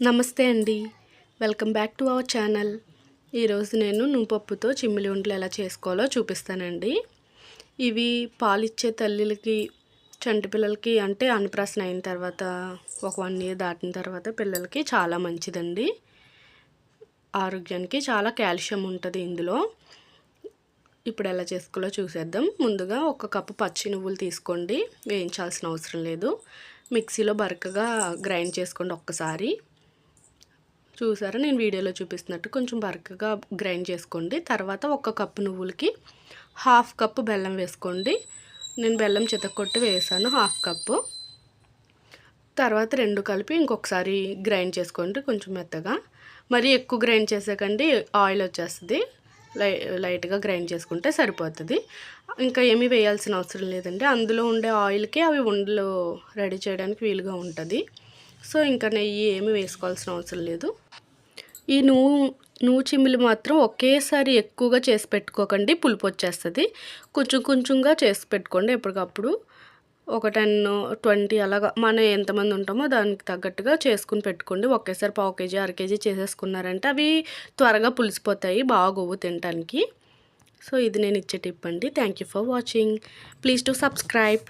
నమస్తే అండి. Welcome back to our channel. ఈరోజు నేను నువ్వుపప్పుతో చిమ్మిలి ఉండలు ఎలా చేసుకోవాలో చూపిస్తానండి. ఇవి పాలిచ్చే తల్లిలకి చంటి పిల్లలకి అంటే అన్నప్రాసన అయిన తర్వాత ఒక వన్ ఇయర్ దాటిన తర్వాత పిల్లలకి చాలా మంచిదండి. ఆరోగ్యానికి చాలా కాల్షియం ఉంటుంది ఇందులో. ఇప్పుడు ఎలా చేసుకోవాలో చూసేద్దాం. ముందుగా ఒక కప్పు పచ్చి నువ్వులు తీసుకోండి. వేయించాల్సిన అవసరం లేదు. మిక్సీలో బరకగా గ్రైండ్ చేసుకోండి ఒక్కసారి. చూసారా? నేను వీడియోలో చూపిస్తున్నట్టు కొంచెం బరకగా గ్రైండ్ చేసుకోండి. తర్వాత ఒక కప్పు నువ్వులకి హాఫ్ కప్పు బెల్లం వేసుకోండి. నేను బెల్లం చితకొట్టి వేసాను హాఫ్ కప్పు. తర్వాత రెండు కలిపి ఇంకొకసారి గ్రైండ్ చేసుకోండి కొంచెం మెత్తగా. మరి ఎక్కువ గ్రైండ్ చేసాకండి ఆయిల్ వచ్చేస్తుంది. లై లైట్గా గ్రైండ్ చేసుకుంటే సరిపోతుంది. ఇంకా ఏమీ వేయాల్సిన అవసరం లేదండి. అందులో ఉండే ఆయిల్కి అవి ఉండలు రెడీ చేయడానికి వీలుగా ఉంటుంది. సో ఇంకా నెయ్యి ఏమి వేసుకోవాల్సిన అవసరం లేదు. ఈ నువ్వు నువ్వు చిమ్మిలి మాత్రం ఒకేసారి ఎక్కువగా చేసి పెట్టుకోకండి పులుపు వచ్చేస్తుంది. కొంచెం కొంచెంగా చేసి పెట్టుకోండి ఎప్పటికప్పుడు. ఒక టెన్ ట్వంటీ అలాగా మనం ఎంతమంది ఉంటామో దానికి తగ్గట్టుగా చేసుకుని పెట్టుకోండి. ఒకేసారి పావు కేజీ అర కేజీ చేసేసుకున్నారంటే అవి త్వరగా పులిసిపోతాయి బాగోవు తినడానికి సో ఇది నేను ఇచ్చే టిప్ అండి. Thank you for watching please to subscribe